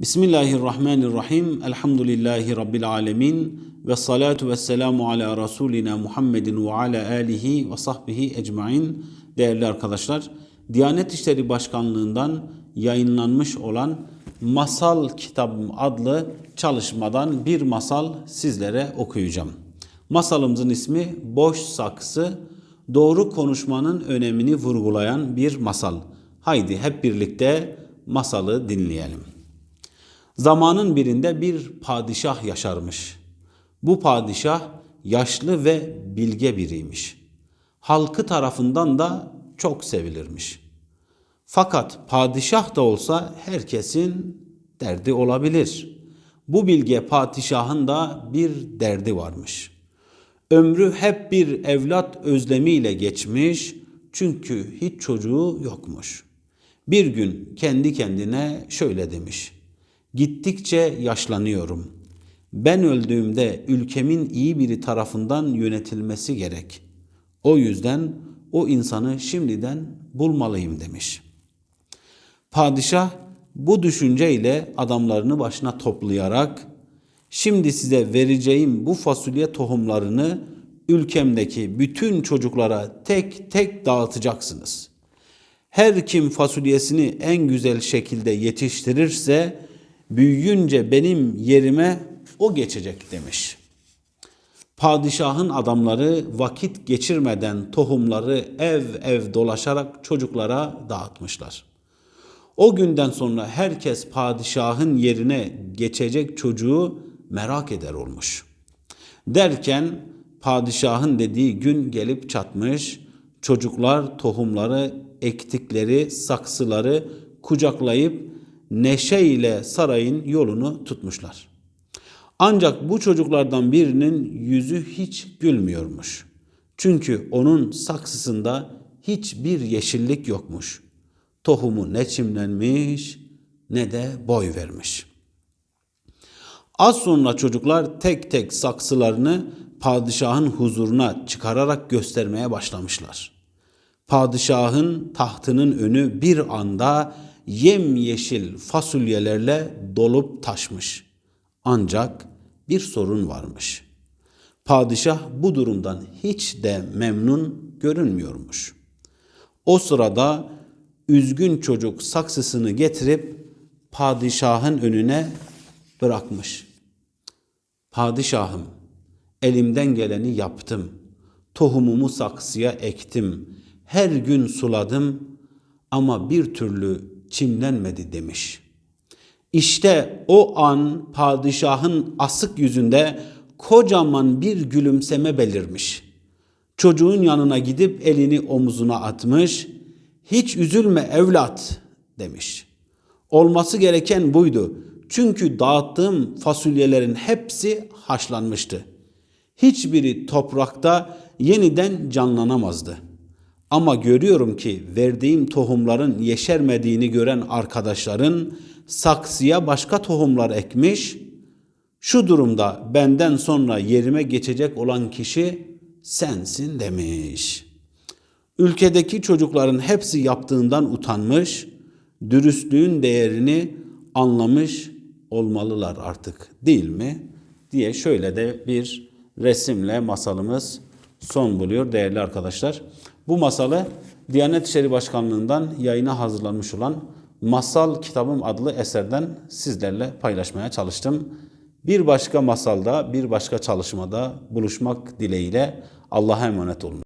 Bismillahirrahmanirrahim. Elhamdülillahi Rabbil alemin. Ve salatu ve selamu ala Resulina Muhammedin ve ala alihi ve sahbihi ecmain. Değerli arkadaşlar, Diyanet İşleri Başkanlığı'ndan yayınlanmış olan Masal Kitabım adlı çalışmadan bir masal sizlere okuyacağım. Masalımızın ismi Boş Saksı, doğru konuşmanın önemini vurgulayan bir masal. Haydi hep birlikte masalı dinleyelim. Zamanın birinde bir padişah yaşarmış. Bu padişah yaşlı ve bilge biriymiş. Halkı tarafından da çok sevilirmiş. Fakat padişah da olsa herkesin derdi olabilir. Bu bilge padişahın da bir derdi varmış. Ömrü hep bir evlat özlemiyle geçmiş çünkü hiç çocuğu yokmuş. Bir gün kendi kendine şöyle demiş. Gittikçe yaşlanıyorum. Ben öldüğümde ülkemin iyi biri tarafından yönetilmesi gerek. O yüzden o insanı şimdiden bulmalıyım demiş. Padişah bu düşünceyle adamlarını başına toplayarak şimdi size vereceğim bu fasulye tohumlarını ülkemdeki bütün çocuklara tek tek dağıtacaksınız. Her kim fasulyesini en güzel şekilde yetiştirirse büyüyünce benim yerime o geçecek demiş. Padişahın adamları vakit geçirmeden tohumları ev ev dolaşarak çocuklara dağıtmışlar. O günden sonra herkes padişahın yerine geçecek çocuğu merak eder olmuş. Derken padişahın dediği gün gelip çatmış, çocuklar tohumları ektikleri saksıları kucaklayıp neşeyle sarayın yolunu tutmuşlar. Ancak bu çocuklardan birinin yüzü hiç gülmüyormuş. Çünkü onun saksısında hiçbir yeşillik yokmuş. Tohumu ne çimlenmiş ne de boy vermiş. Az sonra çocuklar tek tek saksılarını padişahın huzuruna çıkararak göstermeye başlamışlar. Padişahın tahtının önü bir anda yemyeşil fasulyelerle dolup taşmış. Ancak bir sorun varmış. Padişah bu durumdan hiç de memnun görünmüyormuş. O sırada üzgün çocuk saksısını getirip padişahın önüne bırakmış. Padişahım, elimden geleni yaptım. Tohumumu saksıya ektim. Her gün suladım ama bir türlü çimlenmedi demiş. İşte o an padişahın asık yüzünde kocaman bir gülümseme belirmiş. Çocuğun yanına gidip elini omuzuna atmış. Hiç üzülme evlat demiş. Olması gereken buydu. Çünkü dağıttığım fasulyelerin hepsi haşlanmıştı. Hiçbiri toprakta yeniden canlanamazdı.'' Ama görüyorum ki verdiğim tohumların yeşermediğini gören arkadaşların saksıya başka tohumlar ekmiş. Şu durumda benden sonra yerime geçecek olan kişi sensin demiş. Ülkedeki çocukların hepsi yaptığından utanmış, dürüstlüğün değerini anlamış olmalılar artık değil mi? diye şöyle de bir resimle masalımız son buluyor değerli arkadaşlar. Bu masalı Diyanet İşleri Başkanlığı'ndan yayına hazırlanmış olan Masal Kitabım adlı eserden sizlerle paylaşmaya çalıştım. Bir başka masalda, bir başka çalışmada buluşmak dileğiyle Allah'a emanet olun.